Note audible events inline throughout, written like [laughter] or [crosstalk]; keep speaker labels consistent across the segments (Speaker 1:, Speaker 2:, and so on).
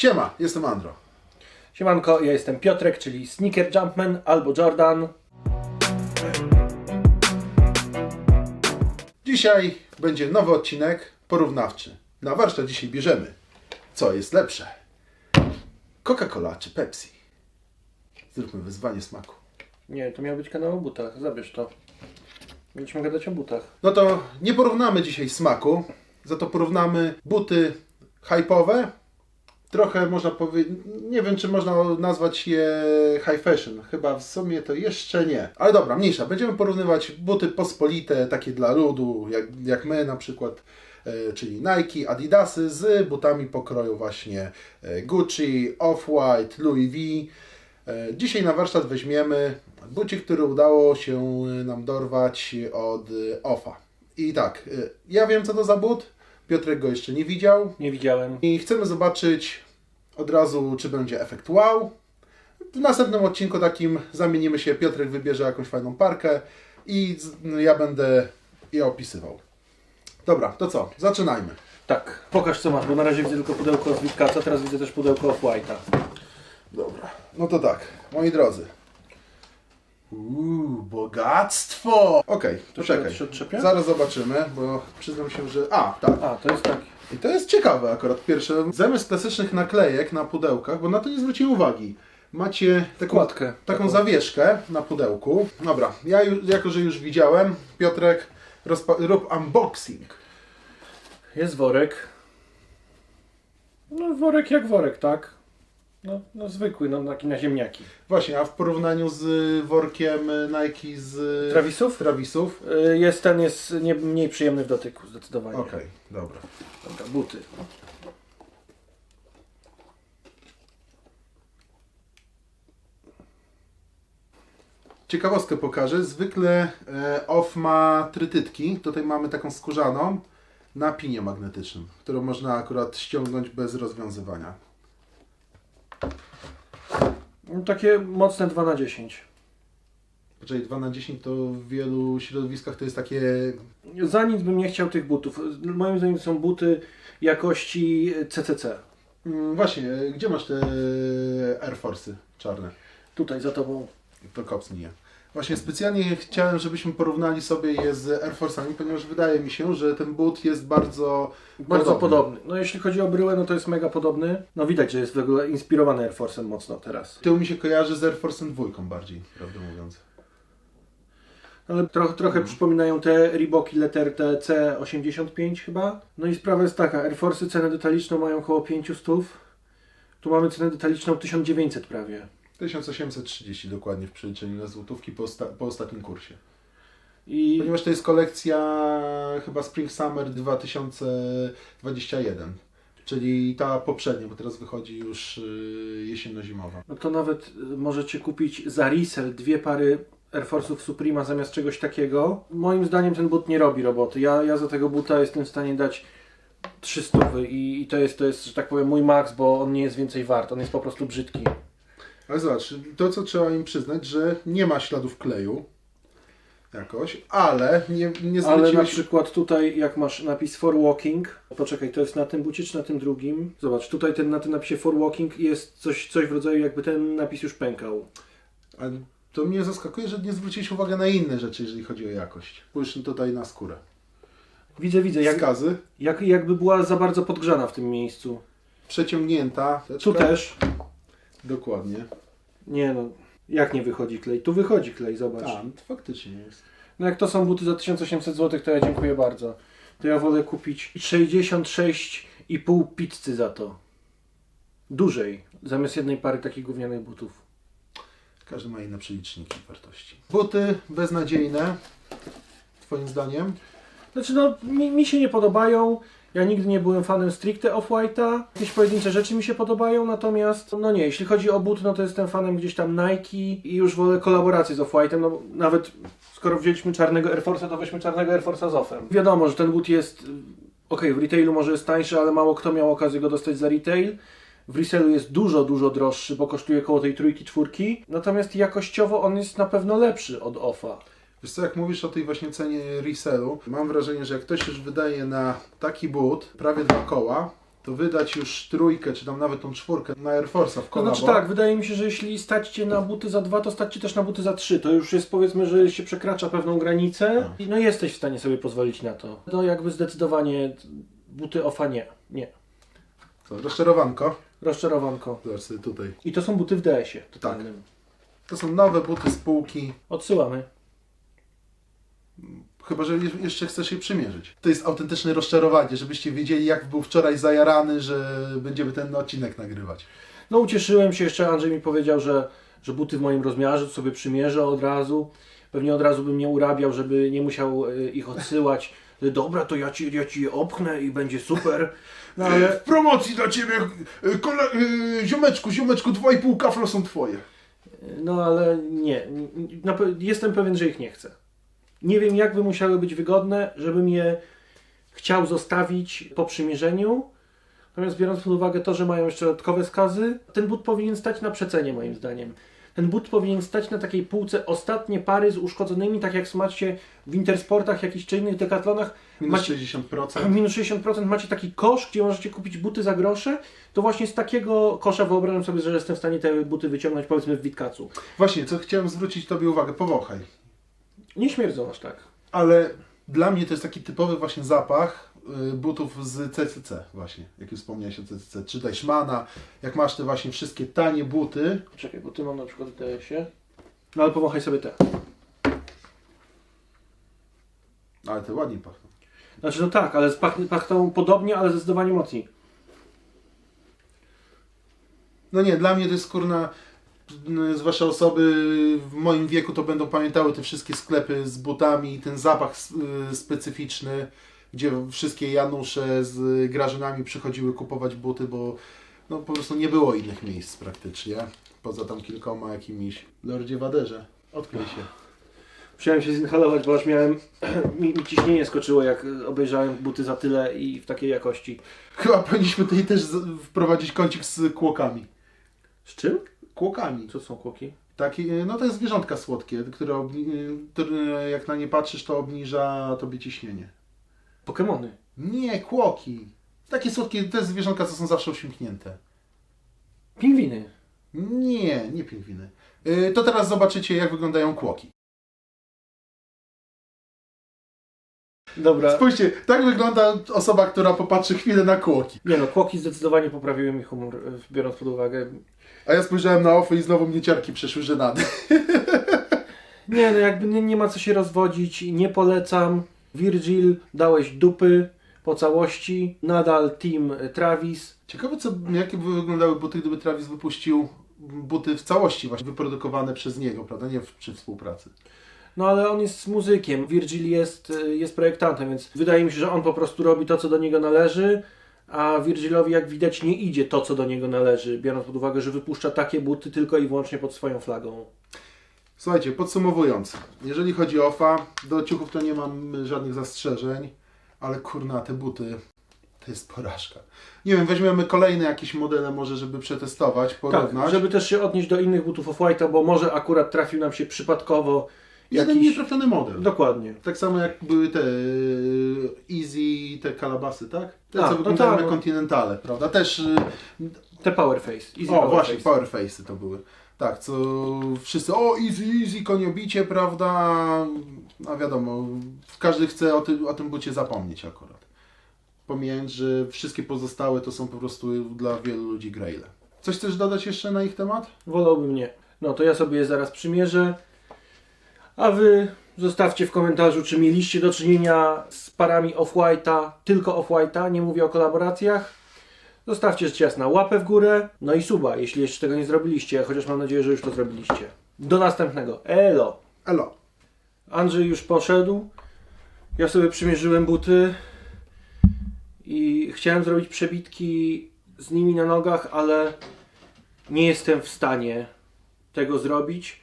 Speaker 1: Siema, jestem Andro.
Speaker 2: Siemanko, ja jestem Piotrek, czyli Sneaker Jumpman albo Jordan.
Speaker 1: Dzisiaj będzie nowy odcinek porównawczy. Na warsztat dzisiaj bierzemy, co jest lepsze. Coca-Cola czy Pepsi? Zróbmy wyzwanie smaku.
Speaker 2: Nie, to miał być kanał o butach, zabierz to. Mieliśmy gadać o butach.
Speaker 1: No to nie porównamy dzisiaj smaku, za to porównamy buty hype'owe. Trochę można powiedzieć, nie wiem czy można nazwać je high fashion, chyba w sumie to jeszcze nie. Ale dobra, mniejsza, będziemy porównywać buty pospolite, takie dla ludu, jak, jak my na przykład, e, czyli Nike, Adidasy z butami pokroju właśnie e, Gucci, Off-White, Louis V. E, Dzisiaj na warsztat weźmiemy bucik, który udało się nam dorwać od e, Offa. I tak, e, ja wiem co to za but, Piotrek go jeszcze nie widział
Speaker 2: Nie widziałem.
Speaker 1: i chcemy zobaczyć od razu, czy będzie efekt wow. W następnym odcinku takim zamienimy się, Piotrek wybierze jakąś fajną parkę i ja będę je opisywał. Dobra, to co? Zaczynajmy.
Speaker 2: Tak, pokaż co masz, bo na razie widzę tylko pudełko z Witkaca, teraz widzę też pudełko Off-White'a.
Speaker 1: Dobra, no to tak, moi drodzy. Uuu, bogactwo! Okej,
Speaker 2: To się odczepia?
Speaker 1: Zaraz zobaczymy, bo przyznam się, że... A, tak.
Speaker 2: A, to jest taki.
Speaker 1: I to jest ciekawe akurat pierwsze. Zamiast klasycznych naklejek na pudełkach, bo na to nie zwróciłem uwagi, macie taką,
Speaker 2: Wkładkę.
Speaker 1: taką
Speaker 2: Taką.
Speaker 1: zawieszkę na pudełku. Dobra, ja już, jako że już widziałem, Piotrek, rozpa- rób unboxing.
Speaker 2: Jest worek. No worek jak worek, tak? No, no zwykły, no taki na ziemniaki.
Speaker 1: Właśnie, a w porównaniu z workiem Nike z
Speaker 2: Travisów?
Speaker 1: Travisów.
Speaker 2: Y, Jest ten jest nie, mniej przyjemny w dotyku, zdecydowanie.
Speaker 1: Okej, dobra.
Speaker 2: Dobra, buty.
Speaker 1: Ciekawostkę pokażę. Zwykle e, off ma trytytki. Tutaj mamy taką skórzaną na pinie magnetycznym, którą można akurat ściągnąć bez rozwiązywania.
Speaker 2: No, takie mocne 2 na 10.
Speaker 1: Czyli 2 na 10 to w wielu środowiskach to jest takie.
Speaker 2: Za nic bym nie chciał tych butów. Moim zdaniem są buty jakości CCC.
Speaker 1: Mm, właśnie, gdzie masz te Air Force'y czarne?
Speaker 2: Tutaj za tobą.
Speaker 1: To kopsnij je. Właśnie specjalnie chciałem, żebyśmy porównali sobie je z Air Force'ami, ponieważ wydaje mi się, że ten but jest bardzo.
Speaker 2: Bardzo podobny. No jeśli chodzi o bryłę, no to jest mega podobny. No widać, że jest w ogóle inspirowany Air Force'em mocno teraz.
Speaker 1: Tył mi się kojarzy z Air Force'em dwójką bardziej, prawdę mówiąc.
Speaker 2: Ale trochę, trochę przypominają te Reeboki Leterte C85 chyba. No i sprawa jest taka, Air Force'y cenę detaliczną mają około 500. Tu mamy cenę detaliczną 1900 prawie.
Speaker 1: 1830 dokładnie w przeliczeniu na złotówki po, osta- po ostatnim kursie.
Speaker 2: I
Speaker 1: Ponieważ to jest kolekcja chyba Spring Summer 2021, czyli ta poprzednia, bo teraz wychodzi już y, jesienno-zimowa.
Speaker 2: no to nawet y, możecie kupić za resell dwie pary Air Force'ów Suprema zamiast czegoś takiego. Moim zdaniem ten but nie robi roboty. Ja, ja za tego buta jestem w stanie dać 300 i, i to jest, to jest, że tak powiem, mój max, bo on nie jest więcej wart. On jest po prostu brzydki.
Speaker 1: Ale zobacz, to co trzeba im przyznać, że nie ma śladów kleju jakoś, ale nie, nie
Speaker 2: Ale na
Speaker 1: zwróciłeś...
Speaker 2: przykład tutaj, jak masz napis for walking, poczekaj, to jest na tym bucie czy na tym drugim? Zobacz, tutaj ten, na tym napisie for walking jest coś, coś w rodzaju jakby ten napis już pękał.
Speaker 1: To mnie zaskakuje, że nie zwróciłeś uwagi na inne rzeczy, jeżeli chodzi o jakość. Spójrz tutaj na skórę.
Speaker 2: Widzę, widzę, jak,
Speaker 1: Skazy,
Speaker 2: jak, jakby była za bardzo podgrzana w tym miejscu.
Speaker 1: przeciągnięta.
Speaker 2: Tu
Speaker 1: teczka.
Speaker 2: też.
Speaker 1: Dokładnie.
Speaker 2: Nie no, jak nie wychodzi klej? Tu wychodzi klej, zobacz.
Speaker 1: A, no to faktycznie jest.
Speaker 2: No jak to są buty za 1800 zł, to ja dziękuję bardzo. To ja wolę kupić 66,5 pizzy za to. Dużej, zamiast jednej pary takich gównianych butów.
Speaker 1: Każdy ma inne przeliczniki wartości. Buty beznadziejne, Twoim zdaniem?
Speaker 2: Znaczy no, mi, mi się nie podobają. Ja nigdy nie byłem fanem stricte Off-White'a. Jakieś pojedyncze rzeczy mi się podobają, natomiast no nie, jeśli chodzi o buty, no to jestem fanem gdzieś tam Nike i już wolę kolaborację z Off-White'em, no nawet skoro wzięliśmy czarnego Air Force'a, to weźmy czarnego Air Force'a z Offem. Wiadomo, że ten but jest, okej, w retailu może jest tańszy, ale mało kto miał okazję go dostać za retail. W resellu jest dużo, dużo droższy, bo kosztuje koło tej trójki, czwórki. Natomiast jakościowo on jest na pewno lepszy od Offa.
Speaker 1: Wiesz co, jak mówisz o tej właśnie cenie resellu, mam wrażenie, że jak ktoś już wydaje na taki but prawie dwa koła, to wydać już trójkę, czy tam nawet tą czwórkę na Air Force'a w
Speaker 2: To
Speaker 1: kolabo.
Speaker 2: znaczy tak, wydaje mi się, że jeśli stać cię na buty za dwa, to stać cię też na buty za trzy. To już jest powiedzmy, że się przekracza pewną granicę i no jesteś w stanie sobie pozwolić na to. To jakby zdecydowanie buty ofa nie. Nie.
Speaker 1: Co, rozczarowanko.
Speaker 2: Rozczarowanko.
Speaker 1: Zobacz sobie tutaj.
Speaker 2: I to są buty w DS-ie totalnym.
Speaker 1: To są nowe buty z półki.
Speaker 2: Odsyłamy.
Speaker 1: Chyba, że je- jeszcze chcesz je przymierzyć. To jest autentyczne rozczarowanie, żebyście wiedzieli, jak był wczoraj zajarany, że będziemy ten odcinek nagrywać.
Speaker 2: No ucieszyłem się, jeszcze Andrzej mi powiedział, że, że buty w moim rozmiarze, sobie przymierzę od razu. Pewnie od razu bym nie urabiał, żeby nie musiał e, ich odsyłać. Że Dobra, to ja ci, ja ci je opchnę i będzie super. No ale
Speaker 1: W promocji dla ciebie, y, kole, ziomeczku, ziomeczku, dwa i pół kafla są twoje.
Speaker 2: No ale nie, jestem pewien, że ich nie chcę. Nie wiem, jak by musiały być wygodne, żebym je chciał zostawić po przymierzeniu. Natomiast biorąc pod uwagę to, że mają jeszcze dodatkowe skazy, ten but powinien stać na przecenie moim zdaniem. Ten but powinien stać na takiej półce ostatnie pary z uszkodzonymi, tak jak macie w Intersportach jakichś czy innych dekatlonach.
Speaker 1: Minus
Speaker 2: Macie,
Speaker 1: 60%. [clears throat]
Speaker 2: minus 60% macie taki kosz, gdzie możecie kupić buty za grosze, to właśnie z takiego kosza wyobrażam sobie, że jestem w stanie te buty wyciągnąć powiedzmy w Witkacu.
Speaker 1: Właśnie, co chciałem zwrócić Tobie uwagę, powąchaj.
Speaker 2: Nie śmierdzą aż tak.
Speaker 1: Ale dla mnie to jest taki typowy właśnie zapach y, butów z CCC właśnie, jak już wspomniałeś o CCC, czy Deichmana, jak masz te właśnie wszystkie tanie buty,
Speaker 2: Czekaj, bo ty mam na przykład w DS-ie. No ale powąchaj sobie te.
Speaker 1: ale te ładnie pachną.
Speaker 2: Znaczy no tak, ale pach, pachną podobnie, ale zdecydowanie mocniej.
Speaker 1: No nie, dla mnie to jest kurna, zwłaszcza osoby w moim wieku to będą pamiętały te wszystkie sklepy z butami i ten zapach y, specyficzny, gdzie wszystkie Janusze z Grażynami przychodziły kupować buty, bo no po prostu nie było innych miejsc praktycznie, poza tam kilkoma jakimiś. Lordzie Waderze, odkryj się.
Speaker 2: Musiałem się zinhalować, bo aż miałem... [clears throat] mi, mi ciśnienie skoczyło, jak obejrzałem buty za tyle i w takiej jakości.
Speaker 1: Chyba powinniśmy tutaj też wprowadzić kącik z kłokami.
Speaker 2: Z czym?
Speaker 1: Kłokami.
Speaker 2: Co są kłoki?
Speaker 1: Taki, no to jest zwierzątka słodkie, które, obni- które jak na nie patrzysz, to obniża tobie ciśnienie.
Speaker 2: Pokemony.
Speaker 1: Nie, kłoki. Takie słodkie, te zwierzątka, co są zawsze uśmiechnięte.
Speaker 2: Pingwiny.
Speaker 1: Nie, nie pingwiny. Yy, to teraz zobaczycie, jak wyglądają kłoki.
Speaker 2: Dobra.
Speaker 1: Spójrzcie, tak wygląda osoba, która popatrzy chwilę na kłoki.
Speaker 2: Nie no, kłoki zdecydowanie poprawiły mi humor, e, biorąc pod uwagę.
Speaker 1: A ja spojrzałem na ofy i znowu mnie ciarki przeszły żenady. [laughs]
Speaker 2: Nie no, jakby nie, nie ma co się rozwodzić, nie polecam. Virgil, dałeś dupy po całości. Nadal team e, Travis.
Speaker 1: Ciekawe, co, jakie by wyglądały buty, gdyby Travis wypuścił buty w całości właśnie wyprodukowane przez niego, prawda? Nie w, przy współpracy.
Speaker 2: No ale on jest muzykiem, Virgil jest, y, jest projektantem, więc wydaje mi się, że on po prostu robi to, co do niego należy, a Virgilowi, jak widać, nie idzie to, co do niego należy, biorąc pod uwagę, że wypuszcza takie buty tylko i wyłącznie pod swoją flagą.
Speaker 1: Słuchajcie, podsumowując, jeżeli chodzi o OFA, do ciuchów to nie mam żadnych zastrzeżeń, ale kurna, te buty to jest porażka. Nie wiem, weźmiemy kolejne jakieś modele może, żeby przetestować, porównać.
Speaker 2: Tak, żeby też się odnieść do innych butów Off-White'a, bo może akurat trafił nam się przypadkowo
Speaker 1: Jeden
Speaker 2: jakiś...
Speaker 1: nietrafiony model.
Speaker 2: Dokładnie.
Speaker 1: Tak samo jak były te y, Easy, te kalabasy, tak? Te,
Speaker 2: A,
Speaker 1: co
Speaker 2: no tak,
Speaker 1: jak kontynentale, prawda? Też, y,
Speaker 2: Te Powerface. Easy
Speaker 1: o właśnie,
Speaker 2: Powerface.
Speaker 1: Powerface'y to były. Tak, co wszyscy, o easy, easy, koniobicie, prawda? A wiadomo, każdy chce o tym, o tym bucie zapomnieć akurat. Pomijając, że wszystkie pozostałe to są po prostu dla wielu ludzi graile. Coś chcesz dodać jeszcze na ich temat?
Speaker 2: Wolałbym nie. No to ja sobie je zaraz przymierzę. A wy zostawcie w komentarzu, czy mieliście do czynienia z parami Off-White'a, tylko Off-White'a, nie mówię o kolaboracjach. Zostawcie rzecz jasna łapę w górę, no i suba, jeśli jeszcze tego nie zrobiliście, chociaż mam nadzieję, że już to zrobiliście. Do następnego. Elo!
Speaker 1: Elo.
Speaker 2: Andrzej już poszedł. Ja sobie przymierzyłem buty i chciałem zrobić przebitki z nimi na nogach, ale nie jestem w stanie tego zrobić,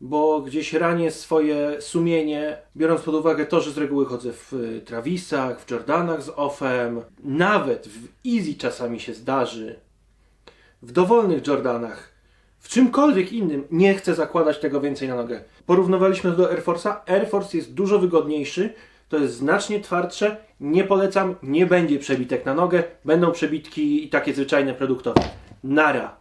Speaker 2: bo gdzieś ranię swoje sumienie, biorąc pod uwagę to, że z reguły chodzę w y, Travisach, w Jordanach z offem, nawet w Easy czasami się zdarzy, w dowolnych Jordanach, w czymkolwiek innym nie chcę zakładać tego więcej na nogę. Porównywaliśmy to do Air Force'a. Air Force jest dużo wygodniejszy, to jest znacznie twardsze Nie polecam, nie będzie przebitek na nogę, będą przebitki takie zwyczajne produktowe. Nara.